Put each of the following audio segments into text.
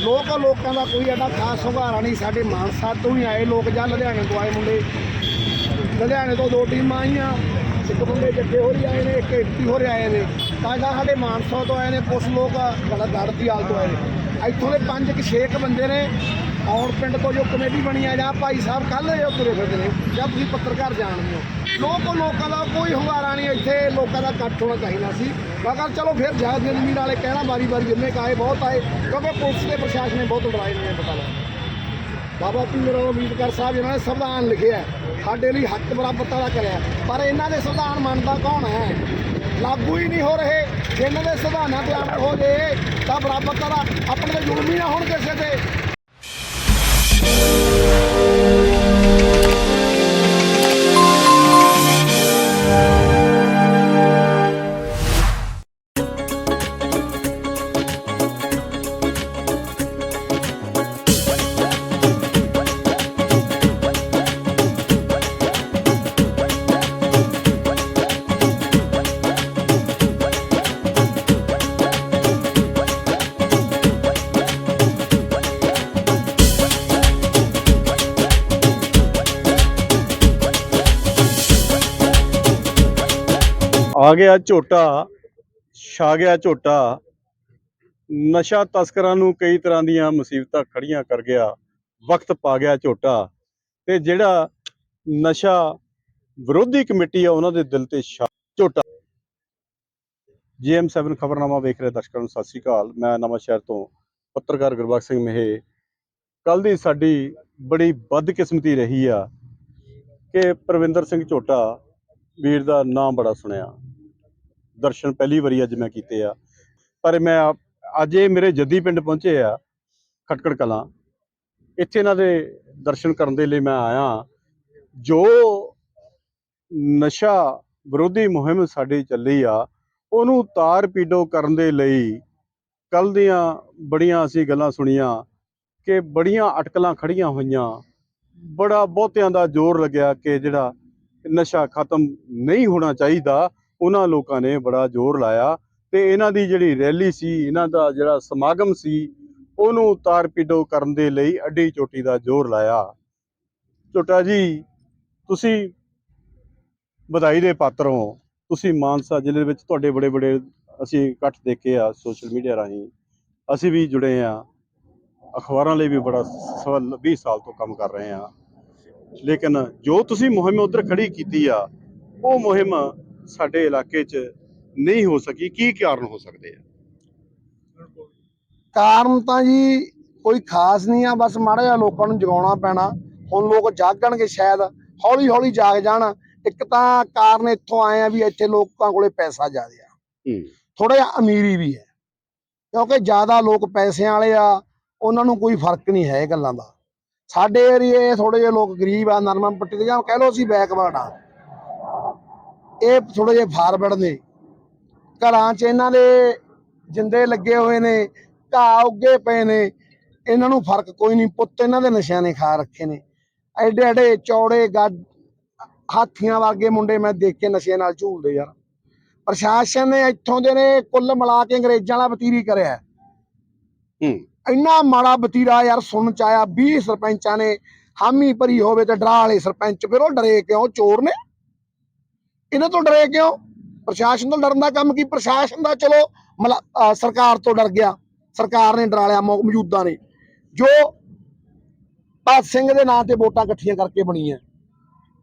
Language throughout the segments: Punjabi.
ਲੋਕ ਲੋਕਾਂ ਦਾ ਕੋਈ ਐਡਾ ਖਾਸ ਸੁਭਾਅ ਨਹੀਂ, ਸਾਡੇ ਮਾਨਸਾ ਤੋਂ ਹੀ ਆਏ ਲੋਕ ਜਾਂ ਲੁਧਿਆਣੇ ਤੋਂ ਆਏ ਮੁੰਡੇ। ਲੁਧਿਆਣੇ ਤੋਂ ਦੋ ਟੀਮਾਂ ਆਈਆਂ, ਇੱਕ ਮੁੰਡੇ ਜੱਗੇ ਹੋਰੀ ਆਏ ਨੇ, ਇੱਕ ਏਪੀ ਹੋਰੀ ਆਏ ਨੇ। ਤਾਂ ਜਾਂ ਸਾਡੇ ਮਾਨਸਾ ਤੋਂ ਆਏ ਨੇ ਕੁਝ ਲੋਕ ਗੜਾ ਗੜਤੀ ਹਾਲ ਤੋਂ ਆਏ ਨੇ। ਇੱਥੋਂ ਦੇ ਪੰਜ ਕਿ ਛੇ ਕੁ ਬੰਦੇ ਨੇ ਔਰ ਪਿੰਡ ਤੋਂ ਜੋ ਕਮੇਟੀ ਬਣੀ ਆ, ਜਾਂ ਭਾਈ ਸਾਹਿਬ ਕੱਲ ਇਹ ਤੁਰੇ ਫਿਰਦੇ ਨੇ ਜਾਂ ਤੁਸੀਂ ਪੱਤਰਕਾਰ ਜਾਣਦੇ ਹੋ। ਲੋਕ ਲੋਕਾਂ ਦਾ ਕੋਈ ਹੁੰਗਾਰਾ ਨਹੀਂ ਇੱਥੇ, ਲੋਕਾਂ ਦਾ ਇਕੱਠ ਹੋਣਾ ਚਾਹੀਦਾ ਸੀ। ਮਗਰ ਚਲੋ ਫਿਰ ਜਹਾਜ਼ ਜ਼ਮੀਨ ਵਾਲੇ ਕਹਿਣਾ ਵਾਰੀ ਵਾਰੀ ਜਿੰਨੇ ਕੁ ਆਏ, ਬਹੁਤ ਆਏ, ਕਿਉਂਕਿ ਪੁਲਿਸ ਦੇ ਪ੍ਰਸ਼ਾਸਨ ਨੇ ਬਹੁਤ ਡਰਾਏ ਨੇ ਪਤਾ ਲੱਗਾ ਬਾਬਾ ਭੀਮਰਾਓ ਅੰਬੇਦਕਰ ਸਾਹਿਬ ਜਿਨ੍ਹਾਂ ਨੇ ਸੰਵਿਧਾਨ ਲਿਖਿਆ ਸਾਡੇ ਲਈ ਹੱਕ ਬਰਾਬਰਤਾ ਦਾ ਕਰਿਆ ਪਰ ਇਹਨਾਂ ਦੇ ਸੰਵਿਧਾਨ ਮੰਨਦਾ ਕੌਣ ਹੈ? ਲਾਗੂ ਹੀ ਨਹੀਂ ਹੋ ਰਹੇ। ਜੇ ਇਹਨਾਂ ਦੇ ਸੰਵਿਧਾਨਾਂ ਤੇ ਅਮਲ ਹੋ ਜੇ, ਤਾਂ ਬਰਾਬਰਤਾ ਦਾ ਆਪਣੇ ਤੇ ਜ਼ੁਲਮ ਹੀ ਨਾ ਹੋਣ ਕਿਸੇ ਤੇ। Bye. ਆ ਗਿਆ ਝੋਟਾ, ਛਾ ਗਿਆ ਝੋਟਾ। ਨਸ਼ਾ ਤਸਕਰਾਂ ਨੂੰ ਕਈ ਤਰ੍ਹਾਂ ਦੀਆਂ ਮੁਸੀਬਤਾਂ ਖੜੀਆਂ ਕਰ ਗਿਆ। ਵਕਤ ਪਾ ਗਿਆ ਝੋਟਾ। ਤੇ ਜਿਹੜਾ ਨਸ਼ਾ ਵਿਰੋਧੀ ਕਮੇਟੀ ਆ, ਉਹਨਾਂ ਦੇ ਦਿਲ ਤੇ ਛਾ ਝੋਟਾ। ਜੀਐਮ7 ਖਬਰਨਾਮਾ ਵੇਖ ਰਹੇ ਦਰਸ਼ਕਾਂ ਨੂੰ, ਸਤਿ ਸ੍ਰੀ ਅਕਾਲ। ਮੈਂ ਨਵਾਂ ਸ਼ਹਿਰ ਤੋਂ ਪੱਤਰਕਾਰ ਗੁਰਬਖਸ਼ ਸਿੰਘ ਮਹੇ। ਕੱਲ ਦੀ ਸਾਡੀ ਬੜੀ ਬਦਕਿਸਮਤੀ ਰਹੀ ਆ ਕਿ ਪ੍ਰਵਿੰਦਰ ਸਿੰਘ ਝੋਟਾ ਵੀਰ ਦਾ ਨਾਮ ਬੜਾ ਸੁਣਿਆ। ਦਰਸ਼ਨ ਪਹਿਲੀ ਵਾਰੀ ਅੱਜ ਮੈਂ ਕੀਤੇ ਆ। ਪਰ ਮੈਂ ਅੱਜ ਇਹ ਮੇਰੇ ਜੱਦੀ ਪਿੰਡ ਪਹੁੰਚੇ ਆ, ਖਟਕੜ ਕਲਾਂ। ਇੱਥੇ ਇਹਨਾਂ ਦੇ ਦਰਸ਼ਨ ਕਰਨ ਦੇ ਲਈ ਮੈਂ ਆਇਆ। ਜੋ ਨਸ਼ਾ ਵਿਰੋਧੀ ਮੁਹਿੰਮ ਸਾਡੀ ਚੱਲੀ ਆ, ਉਹਨੂੰ ਤਾਰ ਪੀਡੋ ਕਰਨ ਦੇ ਲਈ ਕੱਲ ਦੀਆਂ ਬੜੀਆਂ ਅਸੀਂ ਗੱਲਾਂ ਸੁਣੀਆਂ ਕਿ ਬੜੀਆਂ ਅਟਕਲਾਂ ਖੜੀਆਂ ਹੋਈਆਂ। ਬੜਾ ਬਹੁਤਿਆਂ ਦਾ ਜ਼ੋਰ ਲੱਗਿਆ ਕਿ ਜਿਹੜਾ ਨਸ਼ਾ ਖਤਮ ਨਹੀਂ ਹੋਣਾ ਚਾਹੀਦਾ। ਉਹਨਾਂ ਲੋਕਾਂ ਨੇ ਬੜਾ ਜ਼ੋਰ ਲਾਇਆ ਤੇ ਇਹਨਾਂ ਦੀ ਜਿਹੜੀ ਰੈਲੀ ਸੀ, ਇਹਨਾਂ ਦਾ ਜਿਹੜਾ ਸਮਾਗਮ ਸੀ, ਉਹਨੂੰ ਤਾਰ ਪੀਡੋ ਕਰਨ ਦੇ ਲਈ ਅੱਡੀ ਚੋਟੀ ਦਾ ਜ਼ੋਰ ਲਾਇਆ। ਝੋਟਾ ਜੀ, ਤੁਸੀਂ ਵਧਾਈ ਦੇ ਪਾਤਰ ਹੋ। ਤੁਸੀਂ ਮਾਨਸਾ ਜ਼ਿਲ੍ਹੇ ਵਿੱਚ ਤੁਹਾਡੇ ਬੜੇ ਬੜੇ ਅਸੀਂ ਇਕੱਠ ਦੇਖੇ ਆ ਸੋਸ਼ਲ ਮੀਡੀਆ ਰਾਹੀਂ। ਅਸੀਂ ਵੀ ਜੁੜੇ ਆ ਅਖਬਾਰਾਂ ਲਈ ਵੀ ਬੜਾ ਸਵਾਲ 20 ਸਾਲ ਤੋਂ ਕੰਮ ਕਰ ਰਹੇ ਆ ਲੇਕਿਨ ਜੋ ਤੁਸੀਂ ਮੁਹਿੰਮ ਉਧਰ ਖੜੀ ਕੀਤੀ ਆ, ਉਹ ਮੁਹਿੰਮ ਸਾਡੇ ਇਲਾਕੇ 'ਚ ਨਹੀਂ ਹੋ ਸਕੀ ਕੀ ਕਾਰਨ ਹੋ ਸਕਦੇ ਆ? ਕਾਰਨ ਤਾਂ ਜੀ ਕੋਈ ਖਾਸ ਨਹੀਂ ਆ ਬਸ ਮਾੜਾ ਜਿਹਾ ਲੋਕਾਂ ਨੂੰ ਜਗਾਉਣਾ ਪੈਣਾ। ਹੁਣ ਲੋਕ ਜਾਗਣਗੇ ਸ਼ਾਇਦ ਹੌਲੀ ਹੌਲੀ ਜਾਗ ਜਾਣ। ਇੱਕ ਤਾਂ ਕਾਰਨ ਇੱਥੋਂ ਆਏ ਆ ਵੀ ਇੱਥੇ ਲੋਕਾਂ ਕੋਲੇ ਪੈਸਾ ਜ਼ਿਆਦਾ ਆ। ਥੋੜਾ ਜਿਹਾ ਅਮੀਰੀ ਵੀ ਹੈ। ਕਿਉਂਕਿ ਜ਼ਿਆਦਾ ਲੋਕ ਪੈਸਿਆਂ ਵਾਲੇ ਆ ਉਹਨਾਂ ਨੂੰ ਕੋਈ ਫ਼ਰਕ ਨਹੀਂ ਹੈ ਗੱਲਾਂ ਦਾ। ਸਾਡੇ ਏਰੀਏ ਥੋੜੇ ਜਿਹੇ ਲੋਕ ਗਰੀਬ ਆ ਨਰਮਾ ਪੱਟੀ ਦੇ ਜਾਂ ਕਹਿ ਲਓ ਅਸੀਂ ਬੈਕਵਰਡ ਆ। ਇਹ ਥੋੜੇ ਜਿਹੇ ਫਾਰਵਰਡ ਨੇ। ਘਰਾਂ 'ਚ ਇਹਨਾਂ ਦੇ ਜਿੰਦੇ ਲੱਗੇ ਹੋਏ ਨੇ ਘਾਹ ਉੱਗੇ ਪਏ ਨੇ ਇਹਨਾਂ ਨੂੰ ਫ਼ਰਕ ਕੋਈ ਨਹੀਂ। ਪੁੱਤ ਇਹਨਾਂ ਦੇ ਨਸ਼ਿਆਂ ਨੇ ਖਾ ਰੱਖੇ ਨੇ। ਐਡੇ ਐਡੇ ਚੌੜੇ ਗੱਡ ਹਾਥੀਆਂ ਵਰਗੇ ਮੁੰਡੇ ਮੈਂ ਦੇਖ ਕੇ ਨਸ਼ੇ ਨਾਲ ਝੂਲਦੇ ਯਾਰ। ਪ੍ਰਸ਼ਾਸਨ ਨੇ ਇੱਥੋਂ ਦੇ ਨੇ ਕੁੱਲ ਮਿਲਾ ਕੇ ਅੰਗਰੇਜ਼ਾਂ ਵਾਲਾ ਵਤੀਰੀ ਕਰਿਆ। ਹੈ। ਇੰਨਾ ਮਾੜਾ ਵਤੀਰਾ ਯਾਰ ਸੁਣ ਚ ਆਇਆ। 20 ਸਰਪੰਚਾਂ ਨੇ ਹਾਮੀ ਭਰੀ ਹੋਵੇ ਤੇ ਡਰਾ ਵਾਲੇ ਸਰਪੰਚ। ਫਿਰ ਉਹ ਡਰੇ ਕਿਉਂ? ਚੋਰ ਨੇ। ਇਹਨਾਂ ਤੋਂ ਡਰੇ ਕਿਉਂ? ਪ੍ਰਸ਼ਾਸਨ ਤੋਂ ਡਰਨ ਦਾ ਕੰਮ ਕੀ? ਪ੍ਰਸ਼ਾਸਨ ਦਾ ਚਲੋ ਮਲਾ- ਸਰਕਾਰ ਤੋਂ ਡਰ ਗਿਆ। ਸਰਕਾਰ ਨੇ ਡਰਾ ਲਿਆ ਮੌਜੂਦਾ ਨੇ। ਜੋ ਭਗਤ ਸਿੰਘ ਦੇ ਨਾਂ ਤੇ ਵੋਟਾਂ ਇਕੱਠੀਆਂ ਕਰਕੇ ਬਣੀਆਂ।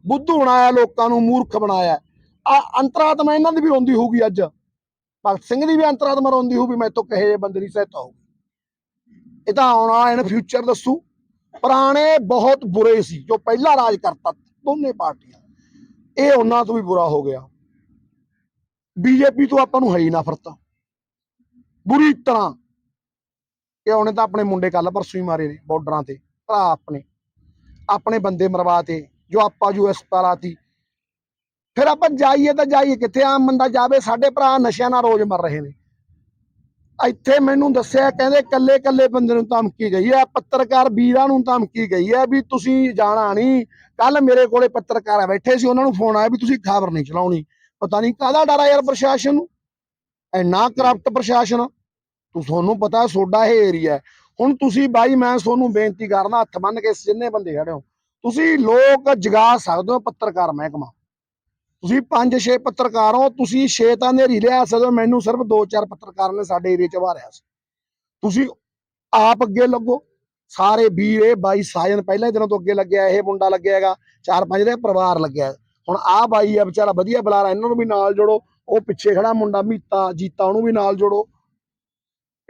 ਬੁੱਧੂ ਬਣਾਇਆ, ਲੋਕਾਂ ਨੂੰ ਮੂਰਖ ਬਣਾਇਆ। ਆ ਅੰਤਰਾਤਮਾ ਇਹਨਾਂ ਦੀ ਵੀ ਰੋਂਦੀ ਹੋਊਗੀ ਅੱਜ। ਭਗਤ ਸਿੰਘ ਦੀ ਵੀ ਅੰਤਰਾਤਮਾ ਰੋਂਦੀ ਹੋਊ ਵੀ ਤੋਂ ਕਹੇ ਜਿਹੇ ਬੰਦੇ ਦੀ ਸਹਾਇਤਾ ਹੋਊ ਇਹ ਤਾਂ ਆਉਣ ਵਾਲਾ ਇਹਨੇ ਫਿਊਚਰ ਦੱਸੂ। ਪੁਰਾਣੇ ਬਹੁਤ ਬੁਰੇ ਸੀ, ਜੋ ਪਹਿਲਾ ਰਾਜ ਕਰਤਾ, ਦੋਨੇ ਪਾਰਟੀਆਂ। ਇਹ ਉਹਨਾਂ ਤੋਂ ਵੀ ਬੁਰਾ ਹੋ ਗਿਆ। ਬੀਜੇਪੀ ਤੋਂ ਆਪਾਂ ਨੂੰ ਹੈ ਹੀ ਨਫ਼ਰਤ ਬੁਰੀ ਤਰ੍ਹਾਂ ਕਿ ਉਹਨੇ ਤਾਂ ਆਪਣੇ ਮੁੰਡੇ ਕੱਲ ਪਰਸੋਂ ਹੀ ਮਾਰੇ ਨੇ ਬਾਰਡਰਾਂ ਤੇ, ਭਰਾ ਆਪਣੇ ਆਪਣੇ ਬੰਦੇ ਮਰਵਾਤੇ ਜੋ ਆਪਾਂ ਯੂਐਸ ਪਾਲਾਤੀ ਫਿਰ ਆਪਾਂ ਜਾਈਏ ਤਾਂ ਜਾਈਏ, ਕਿੱਥੇ ਆਮ ਬੰਦਾ ਜਾਵੇ, ਸਾਡੇ ਭਰਾ ਨਸ਼ਿਆਂ ਨਾਲ ਰੋਜ਼ ਮਰ ਰਹੇ ਨੇ। ਇੱਥੇ ਮੈਨੂੰ ਦੱਸਿਆ, ਕਹਿੰਦੇ ਕੱਲੇ ਕੱਲੇ ਬੰਦੇ ਨੂੰ ਧਮਕੀ ਗਈ ਹੈ, ਪੱਤਰਕਾਰ ਵੀਰਾਂ ਨੂੰ ਧਮਕੀ ਗਈ ਹੈ ਵੀ ਤੁਸੀਂ ਜਾਣਾ ਨਹੀਂ। ਕੱਲ ਮੇਰੇ ਕੋਲੇ ਪੱਤਰਕਾਰ ਬੈਠੇ ਸੀ, ਉਹਨਾਂ ਨੂੰ ਫੋਨ ਆਇਆ ਵੀ ਤੁਸੀਂ ਖਬਰ ਨਹੀਂ ਚਲਾਉਣੀ। ਪਤਾ ਨਹੀਂ ਕਾਹਦਾ ਡਰ ਆ ਯਾਰ ਪ੍ਰਸ਼ਾਸਨ ਨੂੰ? ਇੰਨਾ ਕਰਪਟ ਪ੍ਰਸ਼ਾਸਨ। ਤੂੰ ਤੁਹਾਨੂੰ ਪਤਾ ਸੋਡਾ ਇਹ ਏਰੀਆ ਹੁਣ ਤੁਸੀਂ ਬਾਈ, ਮੈਂ ਤੁਹਾਨੂੰ ਬੇਨਤੀ ਕਰਨਾ ਹੱਥ ਬੰਨ ਕੇ ਜਿੰਨੇ ਬੰਦੇ ਖੜੇ ਹੋ, ਤੁਸੀਂ ਲੋਕ ਜਗਾ ਸਕਦੇ ਹੋ ਪੱਤਰਕਾਰ ਮਹਿਕਮਾ। ਤੁਸੀਂ ਪੰਜ ਛੇ ਪੱਤਰਕਾਰ ਹੋ, ਤੁਸੀਂ ਛੇ ਤਾਂ ਨੇਰੀ ਲਿਆ ਸਕਦੇ ਮੈਨੂੰ ਸਿਰਫ ਦੋ ਚਾਰ ਪੱਤਰਕਾਰ ਨੇ ਸਾਡੇ ਏਰੀਆ ਚ ਵਾਰਿਆ ਸੀ। ਤੁਸੀਂ ਆਪ ਅੱਗੇ ਲੱਗੋ। ਸਾਰੇ ਵੀਰ ਇਹ ਬਾਈ ਸਾਜਨ ਪਹਿਲਾਂ ਦਿਨਾਂ ਤੋਂ ਅੱਗੇ ਲੱਗਿਆ, ਇਹ ਮੁੰਡਾ ਲੱਗਿਆ ਹੈਗਾ, ਚਾਰ ਪੰਜ ਦੇ ਪਰਿਵਾਰ ਲੱਗਿਆ। ਹੁਣ ਆਹ ਬਾਈ ਆ ਵਿਚਾਰਾ ਵਧੀਆ ਬੁਲਾਰਾ, ਇਹਨਾਂ ਨੂੰ ਵੀ ਨਾਲ ਜੋੜੋ। ਉਹ ਪਿੱਛੇ ਖੜਾ ਮੁੰਡਾ ਮੀਤਾ, ਜੀਤਾ, ਉਹਨੂੰ ਵੀ ਨਾਲ ਜੋੜੋ।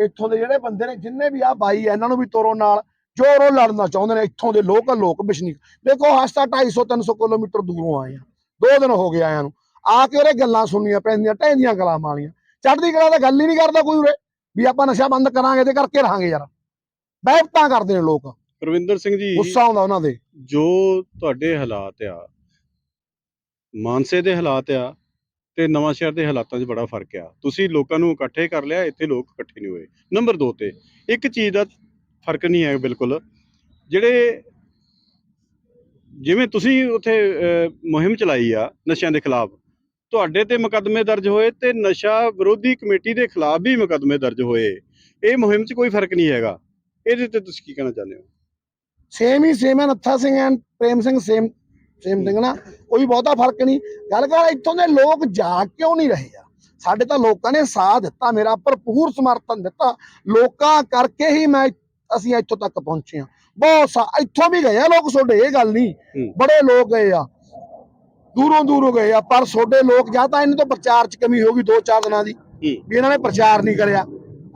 ਇੱਥੋਂ ਦੇ ਜਿਹੜੇ ਬੰਦੇ ਨੇ, ਜਿੰਨੇ ਵੀ ਆ ਬਾਈ ਆ, ਇਹਨਾਂ ਨੂੰ ਵੀ ਤੋਰੋ ਨਾਲ। ਜੋ ਉਹ ਲੜਨਾ ਚਾਹੁੰਦੇ ਨੇ, ਇੱਥੋਂ ਦੇ ਲੋਕਲ ਲੋਕ ਬਿਸ਼ਨੀਕ ਦੇਖੋ, ਹਸਤਾ 250 300 ਕਿਲੋਮੀਟਰ ਦੂਰੋਂ ਆਏ ਆ। ਦੋ ਦਿਨ ਹੋ ਗਏ ਆਇਆਂ ਨੂੰ। ਆ ਕੇ ਉਹਦੇ ਗੱਲਾਂ ਸੁਣਨੀਆਂ ਪੈਂਦੀਆਂ ਢਹਿੰਦੀਆਂ ਗੱਲਾਂ ਮਾਲੀਆਂ ਚੜ੍ਹਦੀ ਕਲਾ ਤਾਂ ਗੱਲ ਹੀ ਨਹੀਂ ਕਰਦਾ ਕੋਈ ਉਰੇ ਵੀ ਆਪਾਂ ਨਸ਼ਾ ਬੰਦ ਕਰਾਂਗੇ ਤੇ ਕਰਕੇ ਰਹਾਂਗੇ ਯਾਰ। ਬਹਿਬਤਾਂ ਕਰਦੇ ਨੇ ਲੋਕ। ਪ੍ਰਵਿੰਦਰ ਸਿੰਘ ਜੀ ਗੁੱਸਾ ਆਉਂਦਾ ਉਹਨਾਂ ਦੇ ਜੋ ਤੁਹਾਡੇ ਹਾਲਾਤ ਆ ਮਾਨਸੇ ਦੇ ਹਾਲਾਤ ਆ ਤੇ ਨਵਾਂ ਸ਼ਹਿਰ ਦੇ ਹਾਲਾਤਾਂ 'ਚ ਬੜਾ ਫ਼ਰਕ ਆ। ਤੁਸੀਂ ਲੋਕਾਂ ਨੂੰ ਇਕੱਠੇ ਕਰ ਲਿਆ ਇੱਥੇ ਲੋਕ ਇਕੱਠੇ ਨਹੀਂ ਹੋਏ। ਨੰਬਰ 2 ਤੇ ਇੱਕ ਚੀਜ਼ ਦਾ ਫ਼ਰਕ ਨਹੀਂ ਹੈ ਬਿਲਕੁਲ ਜਿਹੜੇ ਜਿਵੇਂ ਤੁਸੀਂ ਉੱਥੇ ਮੁਹਿੰਮ ਚਲਾਈ ਆ ਨਸ਼ਿਆਂ ਦੇ ਖਿਲਾਫ, ਤੁਹਾਡੇ ਤੇ ਮੁਕੱਦਮੇ ਦਰਜ ਹੋਏ ਤੇ ਨਸ਼ਾ ਵਿਰੋਧੀ ਕਮੇਟੀ ਦੇ ਖਿਲਾਫ ਵੀ ਮੁਕੱਦਮੇ ਦਰਜ ਹੋਏ। ਇਹ ਮੁਹਿੰਮ 'ਚ ਕੋਈ ਫ਼ਰਕ ਨਹੀਂ ਹੈਗਾ। ਇਹਦੇ ਤੇ ਤੁਸੀਂ ਕੀ ਕਹਿਣਾ ਚਾਹੁੰਦੇ ਹੋ? ਸੇਮ ਹੀ ਸੇਮ ਹੈ, Nattha Singh and Prem Singh same same thing ਨਾ। ਕੋਈ ਬਹੁਤਾ ਫ਼ਰਕ ਨਹੀਂ। ਗੱਲ ਕਰ, ਇੱਥੋਂ ਦੇ ਲੋਕ ਜਾ ਕਿਉਂ ਨਹੀਂ ਰਹੇ ਆ? ਸਾਡੇ ਤਾਂ ਲੋਕਾਂ ਨੇ ਸਾਥ ਦਿੱਤਾ, ਮੇਰਾ ਭਰਪੂਰ ਸਮਰਥਨ ਦਿੱਤਾ। ਲੋਕਾਂ ਕਰਕੇ ਹੀ ਮੈਂ ਅਸੀਂ ਇੱਥੋਂ ਤੱਕ ਪਹੁੰਚੇ ਆ ਬਹੁਤ ਸਾ ਇੱਥੋਂ ਵੀ ਗਏ ਆ ਲੋਕ ਤੁਹਾਡੇ ਇਹ ਗੱਲ ਨਹੀਂ। ਬੜੇ ਲੋਕ ਗਏ ਆ। ਦੂਰੋਂ ਦੂਰੋਂ ਗਏ ਆ। ਪਰ ਤੁਹਾਡੇ ਲੋਕ ਜਾਂ ਤਾਂ ਇਹਨਾਂ ਤੋਂ ਪ੍ਰਚਾਰ 'ਚ ਕਮੀ ਹੋ ਗਈ ਦੋ ਚਾਰ ਦਿਨਾਂ ਦੀ ਵੀ ਇਹਨਾਂ ਨੇ ਪ੍ਰਚਾਰ ਨਹੀਂ ਕਰਿਆ।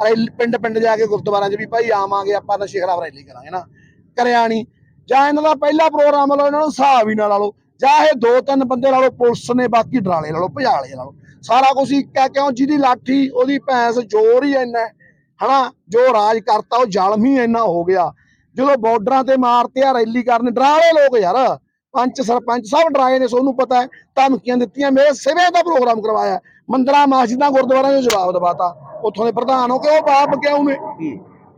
ਰੈਲੀ ਪਿੰਡ ਪਿੰਡ ਜਾ ਕੇ ਗੁਰਦੁਆਰਿਆਂ 'ਚ ਵੀ ਭਾਈ ਆਵਾਂਗੇ ਆਪਾਂ ਨਸ਼ੇ ਖਿਲਾਫ ਰੈਲੀ ਕਰਾਂਗੇ ਨਾ। ਕਰਿਆ ਨਹੀਂ। ਜਾਂ ਇਹਨਾਂ ਦਾ ਪਹਿਲਾ ਪ੍ਰੋਗਰਾਮ ਲਓ ਇਹਨਾਂ ਨੂੰ ਹਿਸਾਬ ਹੀ ਨਾ ਲਾ ਲਓ। ਜਾਂ ਇਹ ਦੋ ਤਿੰਨ ਬੰਦੇ ਲਾ ਲਓ ਪੁਲਿਸ ਨੇ ਬਾਕੀ ਡਰਾਲੇ ਲਾ ਲਓ ਭਜਾਲੇ ਲਾ ਲਓ। ਸਾਰਾ ਕੁਝ ਇੱਕ ਹੈ ਕਿਉਂ ਜਿਹਦੀ ਲਾਠੀ ਉਹਦੀ ਭੈਂਸ ਜ਼ੋਰ ਹੀ ਇੰਨਾ ਹਨਾ? ਜੋ ਰਾਜ ਕਰਤਾ ਉਹ ਜ਼ਲਮ ਹੀ ਇੰਨਾ ਹੋ ਗਿਆ। ਜਦੋਂ ਬਾਰਡਰਾਂ ਤੇ ਮਾਰਤੇ ਆ ਰੈਲੀ ਕਰਨ ਡਰਾਲੇ ਲੋਕ ਯਾਰ। ਪੰਚ ਸਰਪੰਚ ਸਭ ਡਰਾਏ ਨੇ ਸੋਨੂੰ ਪਤਾ ਹੈ। ਧਮਕੀਆਂ ਦਿੱਤੀਆਂ ਮੇਰੇ ਸਿਵੇ ਦਾ ਪ੍ਰੋਗਰਾਮ ਕਰਵਾਇਆ। ਮੰਦਰਾਂ ਮਸਜਿਦਾਂ ਗੁਰਦੁਆਰਿਆਂ 'ਚ ਜਵਾਬ ਦਵਾਤਾ। ਉੱਥੋਂ ਦੇ ਪ੍ਰਧਾਨ ਹੋ ਕੇ ਉਹ ਬਾਪ ਕਿਉਂ ਨੇ?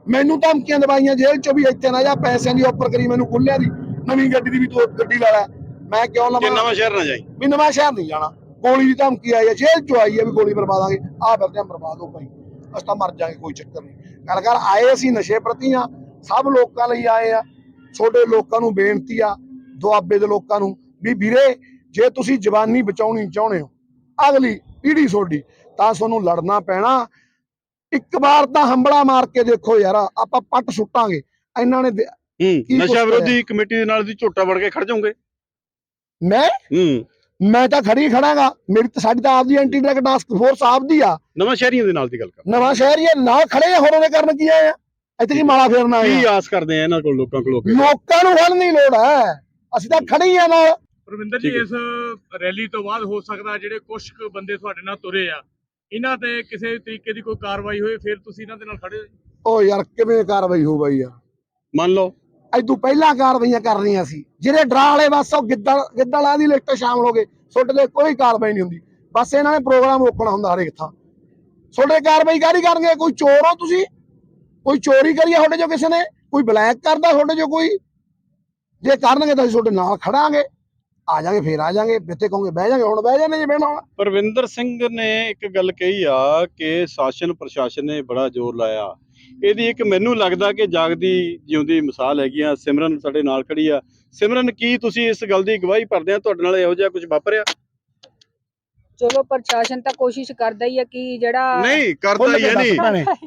ਮੈਨੂੰ ਧਮਕੀਆਂ ਦਵਾਈਆਂ ਜੇਲ੍ਹ ਚੋਂ ਵੀ ਇੱਥੇ ਨਾ ਜਾ ਪੈਸਿਆਂ ਦੀ ਉੱਪਰ ਕਰੀ ਮੈਨੂੰ ਖੁੱਲਿਆ ਦੀ ਨਵੀਂ ਗੱਡੀ ਦੀ ਵੀ ਤੂੰ ਗੱਡੀ ਲਾ ਲੈ। ਮੈਂ ਕਿਉਂ ਲਵਾਂ? ਨਵਾਂ ਸ਼ਹਿਰ ਨਾ ਜਾਈ। ਵੀ ਨਵਾਂ ਸ਼ਹਿਰ ਨਹੀਂ ਜਾਣਾ। ਗੋਲੀ ਦੀ ਧਮਕੀ ਆਈ ਹੈ ਜੇਲ੍ਹ ਚੋਂ ਆਈ ਹੈ ਵੀ ਗੋਲੀ ਬਰਬਾ ਦਾਂਗੇ ਆਹ ਫਿਰਦੇ ਆ ਬਰਬਾਦ ਹੋ ਭਾਈ। ਅਸੀਂ ਤਾਂ ਮਰ ਜਾਾਂਗੇ ਕੋਈ ਚੱਕਰ ਨਹੀਂ। ਗੱਲ ਕਰ ਆਏ ਅਸੀਂ ਨਸ਼ੇ ਪ੍ਰਤੀ ਆ ਸਭ ਲੋਕਾਂ ਲਈ ਆਏ ਆ। ਛੋਟੇ ਲੋਕਾਂ ਨੂੰ ਬੇਨਤੀ ਆ ਦੁਆਬੇ ਦੇ ਲੋਕਾਂ ਨੂੰ ਵੀ ਵੀਰੇ ਜੇ ਤੁਸੀਂ ਜਵਾਨੀ ਬਚਾਉਣੀ ਚਾਹੁੰਦੇ ਹੋ ਅਗਲੀ ਪੀੜ੍ਹੀ ਤੁਹਾਡੀ ਤਾਂ ਤੁਹਾਨੂੰ ਲੜਨਾ ਪੈਣਾ। ਇੱਕ ਵਾਰ ਤਾਂ ਹੰਬੜਾ ਮਾਰ ਕੇ ਦੇਖੋ ਯਾਰ ਆਪਾਂ ਪੱਟ ਸੁੱਟਾਂਗੇ। ਇਹਨਾਂ ਨੇ ਹੂੰ ਨਸ਼ਾ ਵਿਰੋਧੀ ਕਮੇਟੀ ਦੇ ਨਾਲ ਦੀ ਝੋਟਾ ਵੜ ਕੇ ਖੜ ਜਾਓਗੇ। ਮੈਂ? ਹੂੰ। ਮੈਂ ਤਾਂ ਖੜੀ ਖੜਾਂਗਾ। ਮੇਰੀ ਤਾਂ ਸਾਡੀ ਤਾਂ ਆਪਦੀ ਐਂਟੀ ਡਰਗ ਟਾਸਕ ਫੋਰਸ ਆਪਦੀ ਆ। ਨਵਾਂ ਸ਼ਹਿਰੀਆਂ ਦੇ ਨਾਲ ਦੀ ਗੱਲ ਕਰ। ਨਵਾਂ ਸ਼ਹਿਰ ਹੀ ਆ, ਨਾਲ ਖੜੇ ਆ ਹੋਰ ਉਹਨੇ ਕਰਨ ਕੀ ਆਏ ਆ? ਇੱਥੇ ਕੀ ਮਾਲਾ ਫੇਰਨ ਆਏ ਕੀ ਆਸ ਕਰਦੇ ਆ ਇਹਨਾਂ ਕੋਲ ਲੋਕਾਂ ਕੋਲ ਲੋਕਾਂ? ਨੂੰ ਹਲ ਨਹੀਂ ਲੋੜ ਹੈ। ਅਸੀਂ ਤਾਂ ਖੜੇ ਹੀ ਆ ਨਾਲ। ਪਰਵਿੰਦਰ ਜੀ। ਇਸ ਰੈਲੀ ਤੋਂ ਬਾਅਦ ਹੋ ਸਕਦਾ ਜਿਹੜੇ ਕੁਝ ਕੁ ਬੰਦੇ ਤੁਹਾਡੇ ਨਾਲ ਤੁਰੇ ਆ ਇਹਨਾਂ ਤੇ ਕਿਸੇ ਤਰੀਕੇ ਦੀ ਕੋਈ ਕਾਰਵਾਈ ਹੋਏ ਫਿਰ ਤੁਸੀਂ ਇਹਨਾਂ ਦੇ ਨਾਲ ਖੜੇ ਹੋ ਓ ਯਾਰ ਕਿਵੇਂ ਕਾਰਵਾਈ ਹੋ ਬਈ ਯਾਰ? ਮੰਨ ਲਓ। ਅੱਜ ਪਹਿਲਾਂ ਕਾਰਵਾਈਆਂ ਕਰਨੀਆਂ ਸੀ। ਜਿਹੜੇ ਡਰਾ ਵਾਲੇ ਬਸ ਉਹ ਗਿੱਦੜ ਗਿੱਦੜਾਂ ਦੀ ਲਿਸਟ ਸ਼ਾਮਲ ਹੋ ਗਏ। ਤੁਹਾਡੇ ਤੇ ਕੋਈ ਕਾਰਵਾਈ ਨਹੀਂ ਹੁੰਦੀ। ਬਸ ਇਹਨਾਂ ਨੇ ਪ੍ਰੋਗਰਾਮ ਰੋਕਣਾ ਹੁੰਦਾ ਹਰੇਕ ਥਾਂ। ਤੁਹਾਡੇ ਕਾਰਵਾਈ ਕਾਹਦੀ ਕਰਨਗੇ? ਕੋਈ ਚੋਰ ਹੋ ਤੁਸੀਂ? ਕੋਈ ਚੋਰੀ ਕਰੀ ਤੁਹਾਡੇ ਜੋ ਕਿਸੇ ਨੇ? ਕੋਈ ਬਲੈਕ ਕਰਦਾ ਤੁਹਾਡੇ ਜੋ ਕੋਈ? ਜੇ ਕਰਨਗੇ ਤਾਂ ਅਸੀਂ ਤੁਹਾਡੇ ਨਾਲ ਖੜਾਂਗੇ। ਆ ਜਾਾਂਗੇ, ਫੇਰ ਆ ਜਾਾਂਗੇ। ਜਿੱਥੇ ਕਹੋਗੇ ਬਹਿ ਜਾਾਂਗੇ, ਹੁਣ ਬਹਿ ਜਾਣੇ ਜੇ ਬਹਿਣਾ ਹੋਣਾ ਪਰਵਿੰਦਰ ਸਿੰਘ ਨੇ ਇੱਕ ਗੱਲ ਕਹੀ ਆ ਕਿ ਸ਼ਾਸਨ ਪ੍ਰਸ਼ਾਸਨ ਨੇ ਬੜਾ ਜ਼ੋਰ ਲਾਇਆ। ਇਹਦੀ ਇੱਕ ਮੈਨੂੰ ਲੱਗਦਾ ਕਿ ਜਾਗਦੀ ਜਿਉਂਦੀ ਮਿਸਾਲ ਹੈਗੀ ਆ ਸਿਮਰਨ ਸਾਡੇ ਨਾਲ ਖੜੀ ਆ। ਸਿਮਰਨ ਕੀ ਤੁਸੀਂ ਇਸ ਗੱਲ ਦੀ ਗਵਾਹੀ ਭਰਦੇ ਆ? ਤੁਹਾਡੇ ਨਾਲ ਇਹੋ ਜਿਹਾ ਕੁਝ ਵਾਪਰਿਆ? ਚਲੋ ਪ੍ਰਸ਼ਾਸਨ ਤਾਂ ਕੋਸ਼ਿਸ਼ ਕਰਦਾ ਹੀ ਹੈ ਕਿ ਜਿਹੜਾ ਨਹੀਂ ਕਰਦਾ ਹੀ ਨਹੀਂ।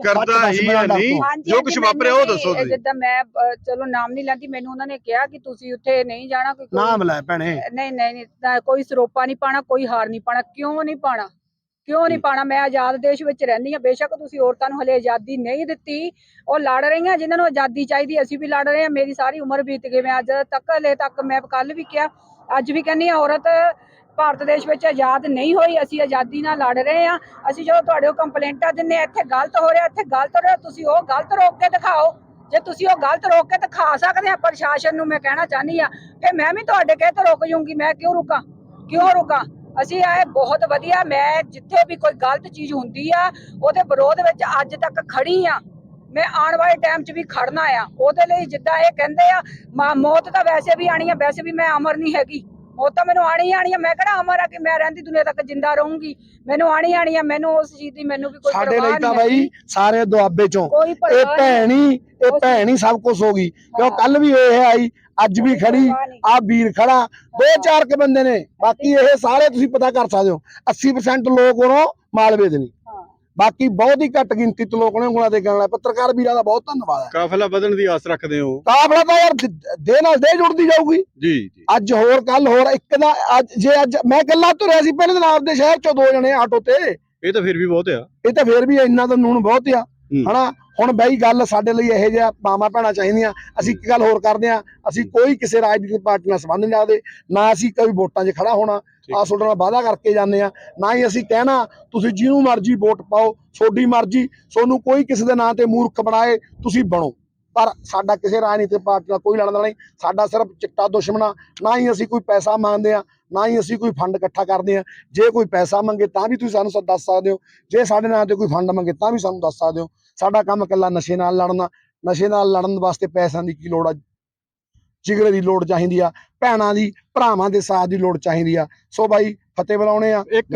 ਕਰਦਾ ਹੀ ਨਹੀਂ। ਜੋ ਕੁਝ ਵਾਪਰਿਆ ਉਹ ਦੱਸੋ ਤੁਸੀਂ। ਜਿੱਦਾਂ ਮੈਂ ਚਲੋ ਨਾਮ ਨਹੀਂ ਲੈਂਦੀ ਮੈਨੂੰ ਉਹਨਾਂ ਨੇ ਕਿਹਾ ਕਿ ਤੁਸੀਂ ਉੱਥੇ ਨਹੀਂ ਜਾਣਾ ਕੋਈ ਨਾਮ ਲੈ ਭੈਣੇ। ਨਹੀਂ ਨਹੀਂ ਕੋਈ ਸਰੋਪਾ ਨਹੀਂ ਪਾਣਾ ਕੋਈ ਹਾਰ ਨਹੀਂ ਪਾਣਾ ਕਿਉਂ ਨਹੀਂ ਪਾਣਾ? ਕਿਉਂ ਨਹੀਂ ਪਾਣਾ ਮੈਂ ਆਜ਼ਾਦ ਦੇਸ਼ ਵਿੱਚ ਰਹਿੰਦੀ ਹਾਂ। ਬੇਸ਼ੱਕ ਤੁਸੀਂ ਔਰਤਾਂ ਨੂੰ ਹਲੇ ਆਜ਼ਾਦੀ ਨਹੀਂ ਦਿੱਤੀ। ਉਹ ਲੜ ਰਹੀਆਂ ਜਿਨ੍ਹਾਂ ਨੂੰ ਆਜ਼ਾਦੀ ਚਾਹੀਦੀ ਅਸੀਂ ਵੀ ਲੜ ਰਹੇ ਹਾਂ। ਮੇਰੀ ਸਾਰੀ ਉਮਰ ਬੀਤ ਗਈ। ਮੈਂ ਅੱਜ ਤੱਕ ਹਲੇ ਤੱਕ ਮੈਂ ਕੱਲ ਵੀ ਕਿਹਾ ਅੱਜ ਵੀ ਕਹਿੰਦੀ ਹਾਂ ਔਰਤ ਭਾਰਤ ਦੇਸ਼ ਵਿੱਚ ਆਜ਼ਾਦ ਨਹੀਂ ਹੋਈ। ਅਸੀਂ ਆਜ਼ਾਦੀ ਨਾਲ ਲੜ ਰਹੇ ਹਾਂ। ਅਸੀਂ ਜਦੋਂ ਤੁਹਾਡੇ ਕੰਪਲੇਂਟਾਂ ਦਿੰਨੇ ਇੱਥੇ ਗਲਤ ਹੋ ਰਿਹਾ ਇੱਥੇ ਗਲਤ ਹੋ ਰਿਹਾ ਤੁਸੀਂ ਉਹ ਗਲਤ ਰੋਕ ਕੇ ਦਿਖਾਓ। ਜੇ ਤੁਸੀਂ ਉਹ ਗਲਤ ਰੋਕ ਕੇ ਦਿਖਾ ਸਕਦੇ ਆ ਪ੍ਰਸ਼ਾਸਨ ਨੂੰ ਮੈਂ ਕਹਿਣਾ ਚਾਹਨੀ ਆ ਕਿ ਮੈਂ ਵੀ ਤੁਹਾਡੇ ਕਹੇ ਤੇ ਰੁਕ ਜਾਊਂਗੀ। ਮੈਂ ਕਿਉਂ ਰੁਕਾਂ? ਕਿਉਂ ਰੁਕਾਂ? ਅਸੀਂ ਆਏ ਬਹੁਤ ਵਧੀਆ ਮੈਂ ਜਿੱਥੇ ਵੀ ਕੋਈ ਗਲਤ ਚੀਜ਼ ਹੁੰਦੀ ਆ ਉਹਦੇ ਵਿਰੋਧ ਵਿੱਚ ਅੱਜ ਤੱਕ ਖੜੀ ਆ। ਮੈਂ ਆਉਣ ਵਾਲੇ ਟਾਈਮ 'ਚ ਵੀ ਖੜਨਾ ਆ। ਉਹਦੇ ਲਈ ਜਿੱਦਾਂ ਇਹ ਕਹਿੰਦੇ ਆ ਮੌਤ ਤਾਂ ਵੈਸੇ ਵੀ ਆਣੀ ਆ ਵੈਸੇ ਵੀ ਮੈਂ ਅਮਰ ਨਹੀਂ ਹੈਗੀ। ਉਹ ਤਾਂ ਮੈਨੂੰ ਆਣੀ ਆਣੀ ਆ। ਮੈਂ ਕਿਹੜਾ ਅਮਰ ਆ ਕਿ ਮੈਂ ਰਹਿੰਦੀ ਦੁਨੀਆ ਤੱਕ ਜਿੰਦਾ ਰਹੂੰਗੀ? ਮੈਨੂੰ ਆਣੀ ਆਣੀ ਆ। ਮੈਨੂੰ ਉਸ ਚੀਜ਼ ਦੀ ਮੈਨੂੰ ਵੀ ਕੋਈ ਸਾਡੇ ਪਰਵਾਹ ਲਈ ਤਾਂ ਨਹੀਂ ਬਾਈ। ਸਾਰੇ ਦੁਆਬੇ ਚੋਂ। ਇਹ ਨਹੀਂ। ਭੈਣ ਇਹ ਭੈਣ ਸਭ ਕੁਝ ਹੋ ਗਈ। ਕਿਉਂ। ਕੱਲ ਵੀ ਇਹ ਆਈ ਅੱਜ ਵੀ ਖੜੀ। ਆ ਵੀਰ ਖੜਾ। ਦੋ ਚਾਰ ਕੇ ਬੰਦੇ ਨੇ ਬਾਕੀ ਇਹ ਸਾਰੇ ਤੁਸੀਂ ਪਤਾ ਕਰ ਸਕਦੇ ਹੋ 80% ਲੋਕ ਉਹਨੋਂ ਮਾਲਵੇ ਦੇ ਨਹੀਂ ਹਾਂ। ਬਾਕੀ ਬਹੁਤ ਹੀ ਘੱਟ ਗਿਣਤੀ ਤੋਂ ਲੋਕ ਨੇ ਉਂਗਲਾਂ ਤੇ ਗਣ ਲੈ ਪੱਤਰਕਾਰ ਵੀਰਾਂ ਦਾ ਬਹੁਤ ਧੰਨਵਾਦ ਹੈ। ਕਾਫਲਾ ਵਧਣ ਦੀ ਆਸ ਰੱਖਦੇ ਹੋ। ਕਾਫਲਾ ਤਾਂ ਯਾਰ ਦ- ਦੇ ਨਾਲ ਦੇ ਜੁੜਦੀ ਜਾਊਗੀ। ਜੀ ਜੀ। ਅੱਜ ਹੋਰ ਕੱਲ ਹੋਰ ਇੱਕ ਦਾ ਅੱਜ ਜੇ ਅੱਜ ਮੈਂ ਇਕੱਲਾ ਤੁਰਿਆ ਸੀ ਪਹਿਲੇ ਦਿਨ ਆਪਦੇ ਸ਼ਹਿਰ ਚੋਂ ਦੋ ਜਣੇ ਆਟੋ ਤੇ। ਇਹ ਤਾਂ ਫਿਰ ਵੀ ਬਹੁਤ ਆ। ਇਹ ਤਾਂ ਫੇਰ ਵੀ ਇੰਨਾ ਤਾਂ ਨੂਣ ਬਹੁਤ ਆ। ਹਨਾ? ਹੁਣ ਬਈ ਗੱਲ ਸਾਡੇ ਲਈ ਇਹੋ ਜਿਹਾ ਮਾਮਾ ਭੈਣਾਂ ਚਾਹੀਦੀਆਂ। ਅਸੀਂ ਇੱਕ ਗੱਲ ਹੋਰ ਕਰਦੇ ਆ ਅਸੀਂ ਕੋਈ ਕਿਸੇ ਰਾਜਨੀਤਿਕ ਪਾਰਟੀ ਨਾਲ ਸੰਬੰਧ ਨਹੀਂ ਰੱਖਦੇ। ਨਾ ਅਸੀਂ ਕੋਈ ਵੋਟਾਂ 'ਚ ਖੜਾ ਹੋਣਾ। ਆ ਤੁਹਾਡੇ ਨਾਲ ਵਾਅਦਾ ਕਰਕੇ ਜਾਂਦੇ ਆ ਨਾ ਹੀ ਅਸੀਂ ਕਹਿਣਾ ਤੁਸੀਂ ਜਿਹਨੂੰ ਮਰਜ਼ੀ ਵੋਟ ਪਾਓ ਤੁਹਾਡੀ ਮਰਜ਼ੀ। ਤੁਹਾਨੂੰ ਕੋਈ ਕਿਸੇ ਦੇ ਨਾਂ ਤੇ ਮੂਰਖ ਬਣਾਏ ਤੁਸੀਂ ਬਣੋ। ਪਰ ਸਾਡਾ ਕਿਸੇ ਰਾਜਨੀਤਿਕ ਪਾਰਟੀ ਨਾਲ ਕੋਈ ਲੈਣਾ ਦੇਣਾ ਨਹੀਂ। ਸਾਡਾ ਸਿਰਫ ਚਿੱਟਾ ਦੁਸ਼ਮਣਾ ਨਾ ਹੀ ਅਸੀਂ ਕੋਈ ਪੈਸਾ ਮੰਗਦੇ ਆ ਨਾ ਹੀ ਅਸੀਂ ਕੋਈ ਫੰਡ ਇਕੱਠਾ ਕਰਦੇ ਆ ਜੇ ਕੋਈ ਪੈਸਾ ਮੰਗੇ ਤਾਂ ਵੀ ਤੁਸੀਂ ਸਾਨੂੰ ਦੱਸ ਸਕਦੇ ਹੋ। ਜੇ ਸਾਡੇ ਨਾਂ ਤੇ ਕੋਈ ਫੰਡ ਮੰਗੇ ਤਾਂ ਵੀ ਸਾਨੂੰ ਦੱਸ ਸਕਦੇ ਹੋ। ਸਾਡਾ ਕੰਮ ਇਕੱਲਾ ਨਸ਼ੇ ਨਾਲ ਲੜਨਾ ਨਸ਼ੇ ਨਾਲ ਲੜਨ ਵਾਸਤੇ ਪੈਸਿਆਂ ਦੀ ਕੀ ਲੋੜ ਆ? ਜਿਗਰੇ ਦੀ ਲੋੜ ਚਾਹੀਦੀ ਆ ਭੈਣਾਂ ਦੀ ਭਰਾਵਾਂ ਦੇ ਸਾਥ ਦੀ ਲੋੜ ਚਾਹੀਦੀ ਆ। ਸੋ ਬਾਈ ਫਤਿਹ ਬੁਲਾਉਣੇ ਆ। ਇੱਕ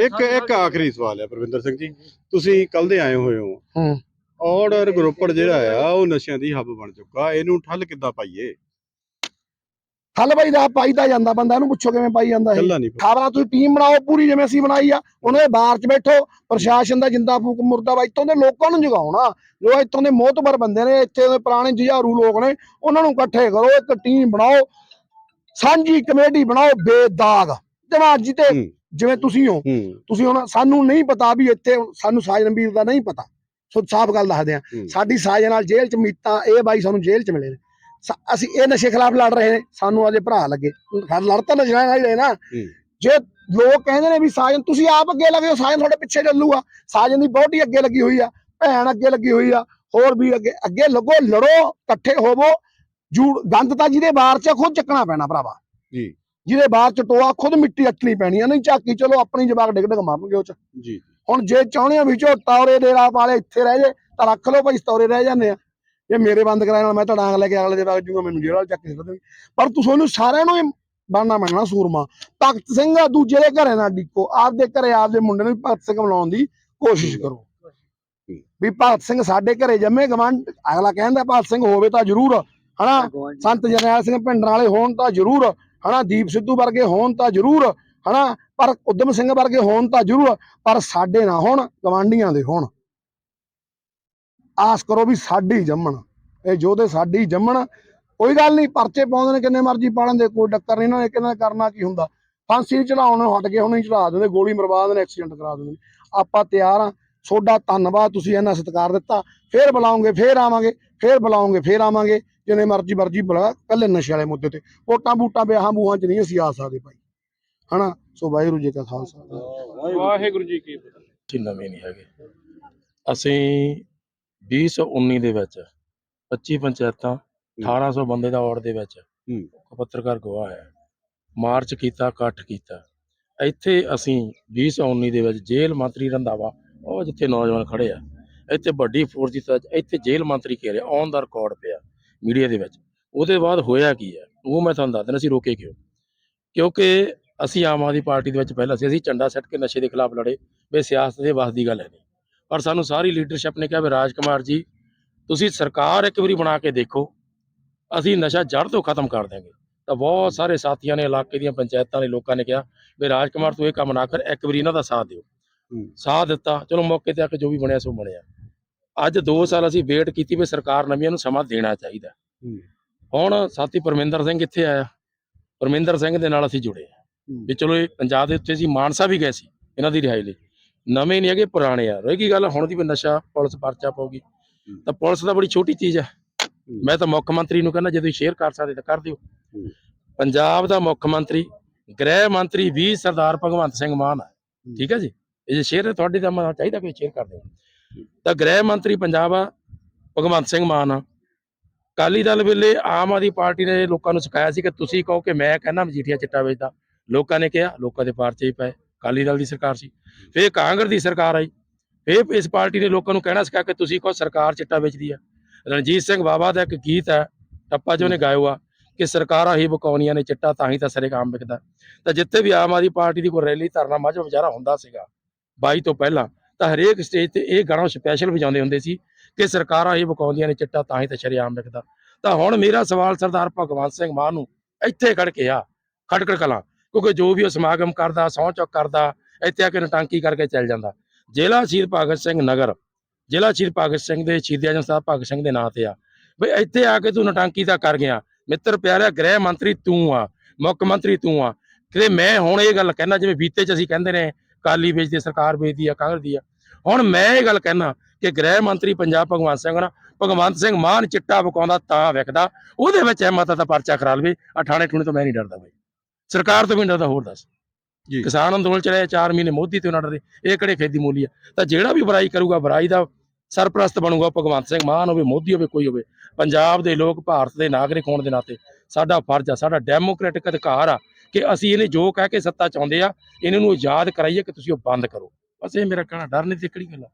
ਇੱਕ ਇੱਕ ਆਖਰੀ ਸਵਾਲ ਹੈ ਪ੍ਰਵਿੰਦਰ ਸਿੰਘ ਜੀ। ਤੁਸੀਂ ਕੱਲ ਦੇ ਆਏ ਹੋਏ ਹੋ। ਹੂੰ। ਆਰਡਰ ਗਰੁੱਪੜ ਜਿਹੜਾ ਆ ਉਹ ਨਸ਼ਿਆਂ ਦੀ ਹੱਬ ਬਣ ਚੁੱਕਾ। ਇਹਨੂੰ ਠੱਲ ਕਿੱਦਾਂ ਪਾਈਏ? ਹੱਲ ਬਾਈ ਦਾ ਪਾਈਦਾ ਜਾਂਦਾ ਬੰਦਾ ਇਹਨੂੰ ਪੁੱਛੋ ਕਿਵੇਂ ਪਾਈ ਜਾਂਦਾ ਇਹ। ਖਬਰਾਂ ਤੁਸੀਂ ਟੀਮ ਬਣਾਓ ਪੂਰੀ ਜਿਵੇਂ ਅਸੀਂ ਬਣਾਈ ਆ ਉਹਨਾਂ ਦੇ ਬਾਹਰ 'ਚ ਬੈਠੋ ਪ੍ਰਸ਼ਾਸਨ ਦਾ ਜਿੰਦਾ ਫੂਕ ਮੁਰਦਾਬਾਦ ਇੱਥੋਂ ਦੇ ਲੋਕਾਂ ਨੂੰ ਜਗਾਉਣਾ। ਜੋ ਇੱਥੋਂ ਦੇ ਮੋਹਤਬਰ ਬੰਦੇ ਨੇ ਇੱਥੇ ਦੇ ਪੁਰਾਣੇ ਜੁਝਾਰੂ ਲੋਕ ਨੇ ਉਹਨਾਂ ਨੂੰ ਇਕੱਠੇ ਕਰੋ ਇੱਕ ਟੀਮ ਬਣਾਓ ਸਾਂਝੀ ਕਮੇਟੀ ਬਣਾਓ ਬੇਦਾਗ। ਦਿਮਾਗ ਜੀ ਤੇ। ਜਿਵੇਂ ਤੁਸੀਂ ਹੋ ਤੁਸੀਂ ਹੁਣ ਸਾਨੂੰ ਨਹੀਂ ਪਤਾ ਵੀ ਇੱਥੇ ਸਾਨੂੰ ਸਾਜਨ ਵੀਰ ਦਾ ਨਹੀਂ ਪਤਾ। ਸੋ ਸਾਫ਼ ਗੱਲ ਦੱਸਦੇ ਆ। ਸਾਡੀ ਸਾਜਨ ਨਾਲ ਜੇਲ੍ਹ 'ਚ ਮੀਤਾਂ ਇਹ ਬਾਈ ਸਾਨੂੰ ਜੇਲ੍ਹ 'ਚ ਮਿਲੇ ਨੇ। ਅਸੀਂ ਇਹ ਨਸ਼ੇ ਖਿਲਾਫ ਲੜ ਰਹੇ ਨੇ ਸਾਨੂੰ ਅਜੇ ਭਰਾ ਲੱਗੇ। ਲੜ ਤਾਂ ਨਸ਼ਿਆਂ ਨਾਲ ਹੀ ਰਹੇ ਨਾ। ਜੇ ਲੋਕ ਕਹਿੰਦੇ ਨੇ ਵੀ ਸਾਜਨ ਤੁਸੀਂ ਆਪ ਅੱਗੇ ਲੱਗੇ ਹੋ ਸਾਜਨ ਤੁਹਾਡੇ ਪਿੱਛੇ ਚੱਲੂਗਾ। ਸਾਜਨ ਦੀ ਬਹੁਤੀ ਅੱਗੇ ਲੱਗੀ ਹੋਈ ਆ ਭੈਣ ਅੱਗੇ ਲੱਗੀ ਹੋਈ ਆ ਹੋਰ ਵੀ ਅੱਗੇ ਅੱਗੇ ਲੱਗੋ ਲੜੋ ਇਕੱਠੇ ਹੋਵੋ। ਜੂੜ ਗੰਦ ਤਾਂ ਜਿਹਦੇ ਬਾਹਰ 'ਚ ਖੁਦ ਚੱਕਣਾ ਪੈਣਾ ਭਰਾਵਾ। ਜੀ। ਜਿਹਦੇ ਬਾਹਰ 'ਚ ਟੋਆ ਖੁਦ ਮਿੱਟੀ ਅੱਟਣੀ ਪੈਣੀ ਆ ਨਹੀਂ ਝਾਕੀ ਚਲੋ ਆਪਣੀ ਜਵਾਕ ਡਿੱਗ ਡਿੱਗ ਮਾਰਨਗੇ ਉਹ 'ਚ। ਜੀ। ਹੁਣ ਜੇ ਚਾਹੁੰਦੇ ਆ ਵਿੱਚੋਂ ਤੌਰੇ ਡੇਰਾ ਵਾਲੇ ਇੱਥੇ ਰਹਿ ਜੇ ਤਾਂ ਰੱਖ ਲਓ ਭਾਈ ਤੌਰੇ ਰਹਿ ਜਾਂਦੇ ਆ। ਜੇ ਮੇਰੇ ਬੰਦ ਕਰਾਏ ਨਾਲ ਮੈਂ ਤਾਂ ਡਾਂਗ ਲੈ ਕੇ ਅਗਲੇ ਦੇ ਵਗ ਜੂਗਾ ਮੈਨੂੰ ਜੇਲ੍ਹ ਵਾਲੇ ਚੱਕ ਕੇ ਸੁੱਟ ਪਰ ਤੁਸੀਂ ਉਹਨੂੰ ਸਾਰਿਆਂ ਨੂੰ ਹੀ ਬਣਨਾ ਮੰਨਣਾ ਸੂਰਮਾ। ਭਗਤ ਸਿੰਘ ਆ ਦੂਜੇ ਦੇ ਘਰੇ ਨਾ ਡਿੱਕੋ। ਆਪਦੇ ਘਰੇ ਆਪਦੇ ਮੁੰਡੇ ਨੂੰ ਭਗਤ ਸਿੰਘ ਬਣਾਉਣ ਦੀ ਕੋਸ਼ਿਸ਼ ਕਰੋ। ਵੀ ਭਗਤ ਸਿੰਘ ਸਾਡੇ ਘਰੇ ਜੰਮੇ ਗਵੰਡ ਅਗਲਾ ਕਹਿੰਦਾ ਭਗਤ ਸਿੰਘ ਹੋਵੇ ਤਾਂ ਜ਼ਰੂਰ ਹਨਾ? ਸੰਤ ਜਰਨੈਲ ਸਿੰਘ ਭਿੰਡਰਾਂ ਵਾਲੇ ਹੋਣ ਤਾਂ ਜ਼ਰੂਰ ਹਨਾ? ਦੀਪ ਸਿੱਧੂ ਵਰਗੇ ਹੋਣ ਤਾਂ ਜ਼ਰੂਰ ਹਨਾ? ਪਰ ਉਦਮ ਸਿੰਘ ਵਰਗੇ ਹੋਣ ਤਾਂ ਜ਼ਰੂਰ ਪਰ ਸਾਡੇ ਨਾ ਹੋਣ ਗਵਾਂਡੀਆਂ ਦੇ ਹੋਣ। ਆਸ ਕਰੋ ਵੀ ਸਾਡੀ ਜੰਮਣ। ਇਹ ਜੋਧੇ ਸਾਡੀ ਜੰਮਣ ਕੋਈ ਗੱਲ ਨਹੀਂ ਪਰਚੇ ਪਾਉਂਦੇ ਨੇ ਕਿੰਨੇ ਮਰਜ਼ੀ ਪਾਲਣ ਦੇ ਕੋਈ ਡੱਕਰ ਨਹੀਂ ਇਹਨਾਂ ਨੇ ਕਿਹਨਾਂ ਕਰਨਾ ਕੀ ਹੁੰਦਾ? ਫਾਂਸੀ ਚੜਾਉਣ ਨੂੰ ਹਟ ਕੇ ਹੁਣ ਹੀ ਚੜਾ ਦਿੰਦੇ ਗੋਲੀ ਮਰਵਾ ਦਿੰਦੇ ਐਕਸੀਡੈਂਟ ਕਰਾ ਦਿੰਦੇ ਆਪਾਂ ਤਿਆਰ ਆ। ਤੁਹਾਡਾ ਧੰਨਵਾਦ ਤੁਸੀਂ ਇਹਨਾਂ ਸਤਿਕਾਰ ਦਿੱਤਾ। ਫੇਰ ਬੁਲਾਉਂਗੇ ਫੇਰ ਆਵਾਂਗੇ ਫੇਰ ਬੁਲਾਉਂਗੇ ਫੇਰ ਆਵਾਂਗੇ। ਜਿੰਨੇ ਮਰਜ਼ੀ ਮਰਜ਼ੀ ਬੁਲਾ ਕੱਲੇ ਨਸ਼ੇ ਵਾਲੇ ਮੁੱਦੇ ਤੇ। ਵੋਟਾਂ ਬੂਟਾਂ ਵਿਆਹਾਂ ਬੂਹਾਂ ਚ ਨਹੀਂ ਅਸੀਂ ਆ ਸਕਦੇ ਭਾਈ। ਹਨਾ? ਸੋ ਵਾਹਿਗੁਰੂ ਜੀ ਕਾ ਖਾਲਸਾ। ਵਾਹਿਗੁਰੂ ਜੀ ਕੀ ਫਤਿਹ। ਨਵੇਂ ਨਹੀਂ ਹੈਗੇ। ਅਸੀਂ 2019 ਦੇ ਵਿੱਚ 25 ਪੰਚਾਇਤਾਂ 1800 ਬੰਦੇ ਦਾ ਔੜ ਦੇ ਵਿੱਚ ਹੂੰ। ਪੱਤਰਕਾਰ ਗਵਾਹ ਹੈ। ਮਾਰਚ ਕੀਤਾ ਇਕੱਠ ਕੀਤਾ। ਇੱਥੇ ਅਸੀਂ 2019 ਦੇ ਵਿੱਚ ਜੇਲ੍ਹ ਮੰਤਰੀ ਰੰਧਾਵਾ ਉਹ ਜਿੱਥੇ ਨੌਜਵਾਨ ਖੜੇ ਆ ਇੱਥੇ ਵੱਡੀ ਫੋਰਸ ਦੀ ਤਾਂ ਇੱਥੇ ਜੇਲ੍ਹ ਮੰਤਰੀ ਕਹਿ ਰਿਹਾ ਔਨ ਦਾ ਰਿਕਾਰਡ ਪਿਆ ਮੀਡੀਆ ਦੇ ਵਿੱਚ। ਉਹਦੇ ਬਾਅਦ ਹੋਇਆ ਕੀ ਹੈ? ਉਹ ਮੈਂ ਤੁਹਾਨੂੰ ਦੱਸ ਦਿੰਦਾ ਅਸੀਂ ਰੋਕੇ ਕਿਉਂ? ਕਿਉਂਕਿ ਅਸੀਂ ਆਮ ਆਦਮੀ ਪਾਰਟੀ ਦੇ ਵਿੱਚ ਪਹਿਲਾਂ ਸੀ ਅਸੀਂ ਝੰਡਾ ਸੱਟ ਕੇ ਨਸ਼ੇ ਦੇ ਖਿਲਾਫ ਲੜੇ। ਵੀ ਸਿਆਸਤ ਦੇ ਵੱਸ ਦੀ ਗੱਲ ਹੈ ਨਹੀਂ। ਪਰ ਸਾਨੂੰ ਸਾਰੀ ਲੀਡਰਸ਼ਿਪ ਨੇ ਕਿਹਾ ਵੀ ਰਾਜ ਕੁਮਾਰ ਜੀ ਤੁਸੀਂ ਸਰਕਾਰ ਇੱਕ ਵਾਰੀ ਬਣਾ ਕੇ ਦੇਖੋ ਅਸੀਂ ਨਸ਼ਾ ਜੜ ਤੋਂ ਖਤਮ ਕਰ ਦਿਆਂਗੇ। ਤਾਂ ਬਹੁਤ ਸਾਰੇ ਸਾਥੀਆਂ ਨੇ ਇਲਾਕੇ ਦੀਆਂ ਪੰਚਾਇਤਾਂ ਦੇ ਲੋਕਾਂ ਨੇ ਕਿਹਾ ਵੀ ਰਾਜ ਕੁਮਾਰ ਤੂੰ ਇਹ ਕੰਮ ਨਾ ਕਰ ਇੱਕ ਵਾਰੀ ਇਹਨਾਂ ਦਾ ਸਾਥ ਦਿਓ। ਸਾਥ ਦਿੱਤਾ ਚਲੋ ਮੌਕੇ ਤੇ ਆ ਕੇ ਜੋ ਵੀ ਬਣਿਆ ਸੋ ਬਣਿਆ। ਅੱਜ 2 ਸਾਲ ਅਸੀਂ ਵੇਟ ਕੀਤੀ ਵੀ ਸਰਕਾਰ ਨਵੀਆਂ ਨੂੰ ਸਮਾਂ ਦੇਣਾ ਚਾਹੀਦਾ। ਹੁਣ ਸਾਥੀ ਪਰਮਿੰਦਰ ਸਿੰਘ ਇੱਥੇ ਆਇਆ? ਪਰਮਿੰਦਰ ਸਿੰਘ ਦੇ ਨਾਲ ਅਸੀਂ ਜੁੜੇ। ਵੀ ਚਲੋ ਇਹ ਪੰਜਾਬ ਦੇ ਉੱਤੇ ਸੀ ਮਾਨਸਾ ਵੀ ਗਏ ਸੀ ਇਹਨਾਂ ਦੀ ਰਿਹਾਈ ਲਈ। ਨਵੇਂ ਨਹੀਂ ਹੈਗੇ ਪੁਰਾਣੇ ਆ। ਰਹੀ ਕੀ ਗੱਲ ਹੁਣ ਦੀ ਵੀ ਨਸ਼ਾ ਪੁਲਿਸ ਪਰਚਾ ਪਾਉਗੀ ਤਾਂ ਪੁਲਿਸ ਤਾਂ ਬੜੀ ਛੋਟੀ ਚੀਜ਼ ਹੈ। ਮੈਂ ਤਾਂ ਮੁੱਖ ਮੰਤਰੀ ਨੂੰ ਕਹਿੰਦਾ ਜੇ ਤੁਸੀਂ ਸ਼ੇਅਰ ਕਰ ਸਕਦੇ ਤਾਂ ਕਰ ਦਿਓ। ਪੰਜਾਬ ਦਾ ਮੁੱਖ ਮੰਤਰੀ ਗ੍ਰਹਿ ਮੰਤਰੀ ਵੀ ਸਰਦਾਰ ਭਗਵੰਤ ਸਿੰਘ ਮਾਨ ਹੈ। ਠੀਕ ਹੈ ਜੀ? ਇਹ ਜੇ ਸ਼ੇਅਰ ਤੁਹਾਡੇ ਦਾ ਮੈਂ ਚਾਹੀਦਾ ਕੋਈ ਸ਼ੇਅਰ ਕਰ ਦਿਓ। ਤਾਂ ਗ੍ਰਹਿ ਮੰਤਰੀ ਪੰਜਾਬ ਆ ਭਗਵੰਤ ਸਿੰਘ ਮਾਨ ਆ। ਅਕਾਲੀ ਦਲ ਵੇਲੇ ਆਮ ਆਦਮੀ ਪਾਰਟੀ ਨੇ ਲੋਕਾਂ ਨੂੰ ਸਿਖਾਇਆ ਸੀ ਕਿ ਤੁਸੀਂ ਕਹੋ ਕਿ ਮੈਂ ਕਹਿੰਦਾ ਮਜੀਠੀਆ ਚਿੱਟਾ ਵੇਚਦਾ। ਲੋਕਾਂ ਨੇ ਕਿਹਾ ਲੋਕਾਂ ਦੇ ਪਰਚੇ ਹੀ ਪਏ। ਅਕਾਲੀ ਦਲ ਦੀ ਸਰਕਾਰ ਸੀ। ਫਿਰ ਕਾਂਗਰਸ ਦੀ ਸਰਕਾਰ ਆਈ। ਫਿਰ ਇਸ ਪਾਰਟੀ ਨੇ ਲੋਕਾਂ ਨੂੰ ਕਹਿਣਾ ਸਿਖਾਇਆ ਕਿ ਤੁਸੀਂ ਕਹੋ ਸਰਕਾਰ ਚਿੱਟਾ ਵੇਚਦੀ ਆ। ਰਣਜੀਤ ਸਿੰਘ ਬਾਬਾ ਦਾ ਇੱਕ ਗੀਤ ਹੈ ਟੱਪਾ ਜੋ ਨੇ ਗਾਇਆ ਕਿ ਸਰਕਾਰਾਂ ਹੀ ਬਕਾਉਣੀਆਂ ਨੇ ਚਿੱਟਾ ਤਾਂ ਹੀ ਤਾਂ ਸਰੇਆਮ ਵਿਕਦਾ। ਤਾਂ ਜਿੱਥੇ ਵੀ ਆਮ ਆਦਮੀ ਪਾਰਟੀ ਦੀ ਕੋਈ ਰੈਲੀ ਧਰਨਾ ਮਾਝਾ ਵਿਚਾਰਾ ਹੁੰਦਾ ਸੀਗਾ 22 ਤੋਂ ਪਹਿਲਾਂ ਤਾਂ ਹਰੇਕ ਸਟੇਜ ਤੇ ਇਹ ਗਾਣਾ ਸਪੈਸ਼ਲ ਵਜਾਉਂਦੇ ਹੁੰਦੇ ਸੀ ਕਿ ਸਰਕਾਰਾਂ ਹੀ ਬਕਾਉਂਦੀਆਂ ਨੇ ਚਿੱਟਾ ਤਾਂ ਹੀ ਤਾਂ ਸ਼ਰੇਆਮ ਵਿਕਦਾ। ਤਾਂ ਹੁਣ ਮੇਰਾ ਸਵਾਲ ਸਰਦਾਰ ਭਗਵੰਤ ਸਿੰਘ ਮਾਨ ਨੂੰ ਇੱਥੇ ਖੜ ਕੇ ਆ ਖਟਕੜ ਕਲਾਂ ਕਿਉਂਕਿ ਜੋ ਵੀ ਉਹ ਸਮਾਗਮ ਕਰਦਾ, ਸਹੁੰ ਚੁੱਕ ਕਰਦਾ, ਇੱਥੇ ਆ ਕੇ ਨਟਾਂਕੀ ਕਰਕੇ ਚੱਲ ਜਾਂਦਾ। ਜ਼ਿਲ੍ਹਾ ਸ਼ਹੀਦ ਭਗਤ ਸਿੰਘ ਨਗਰ, ਜ਼ਿਲ੍ਹਾ ਸ਼ਹੀਦ ਭਗਤ ਸਿੰਘ ਦੇ ਸ਼ਹੀਦ ਆਜਮ ਸਾਹਿਬ ਭਗਤ ਸਿੰਘ ਦੇ ਨਾਂ ਤੇ ਆ। ਬਈ ਇੱਥੇ ਆ ਕੇ ਤੂੰ ਨਟਾਂਕੀ ਤਾਂ ਕਰ ਗਿਆ। ਮਿੱਤਰ ਪਿਆਰਿਆ, ਗ੍ਰਹਿ ਮੰਤਰੀ ਤੂੰ ਆ, ਮੁੱਖ ਮੰਤਰੀ ਤੂੰ ਆ। ਕਿ ਮੈਂ ਹੁਣ ਇਹ ਗੱਲ ਕਹਿਣਾ, ਜਿਵੇਂ ਬੀਤੇ ਚ ਅਸੀਂ ਕਹਿੰਦੇ ਨੇ ਕਾਲੀ ਵੇਚਦੀ ਸਰਕਾਰ ਵੇਚਦੀ ਆ, ਕਾਂਗਰਸ ਦੀ ਆ। ਹੁਣ ਮੈਂ ਇਹ ਗੱਲ ਕਹਿਣਾ ਕਿ ਗ੍ਰਹਿ ਮੰਤਰੀ ਪੰਜਾਬ ਭਗਵੰਤ ਸਿੰਘ ਨਾ, ਭਗਵੰਤ ਸਿੰਘ ਮਾਨ ਚਿੱਟਾ ਬਕਾਉਂਦਾ ਤਾਂ ਵਿਕਦਾ, ਉਹਦੇ ਵਿੱਚ ਅਹਿਮਤ ਦਾ ਪਰਚਾ ਕਰਾ ਲਵੇ। ਆ ਠਾਣੇ ਠੂਣੇ ਤੋਂ ਮੈਂ ਨਹੀਂ ਡਰਦਾ ਬਈ। ਸਰਕਾਰ ਤੋਂ ਵੀ ਡਰਦਾ ਹੋਰ ਦੱਸ। ਜੀ। ਕਿਸਾਨ ਅੰਦੋਲਨ ਚ ਰਹੇ 4 ਮਹੀਨੇ ਮੋਦੀ ਤੇ ਉਹਨਾਂ ਡਰੇ ਇਹ ਕਿਹੜੇ ਖੇਤੀ ਮੂਲੀ ਆ? ਤਾਂ ਜਿਹੜਾ ਵੀ ਬੁਰਾਈ ਕਰੂਗਾ ਬੁਰਾਈ ਦਾ ਸਰਪ੍ਰਸਤ ਬਣੂਗਾ ਭਗਵੰਤ ਸਿੰਘ ਮਾਨ ਹੋਵੇ ਮੋਦੀ ਹੋਵੇ ਕੋਈ ਹੋਵੇ। ਪੰਜਾਬ ਦੇ ਲੋਕ ਭਾਰਤ ਦੇ ਨਾਗਰਿਕ ਹੋਣ ਦੇ ਨਾਤੇ ਸਾਡਾ ਫਰਜ਼ ਆ ਸਾਡਾ ਡੈਮੋਕ੍ਰੈਟਿਕ ਅਧਿਕਾਰ ਆ ਕਿ ਅਸੀਂ ਇਹਨੇ ਜੋ ਕਹਿ ਕੇ ਸੱਤਾ ਚਾਹੁੰਦੇ ਆ ਇਹਨਾਂ ਨੂੰ ਯਾਦ ਕਰਾਈਏ ਕਿ ਤੁਸੀਂ ਉਹ ਬੰਦ ਕਰੋ। ਬਸ ਇਹ ਮੇਰਾ ਕਹਿਣਾ ਡਰ ਨਹੀਂ ਤੇ ਕਿਹੜੀ ਗੱਲ ਆ?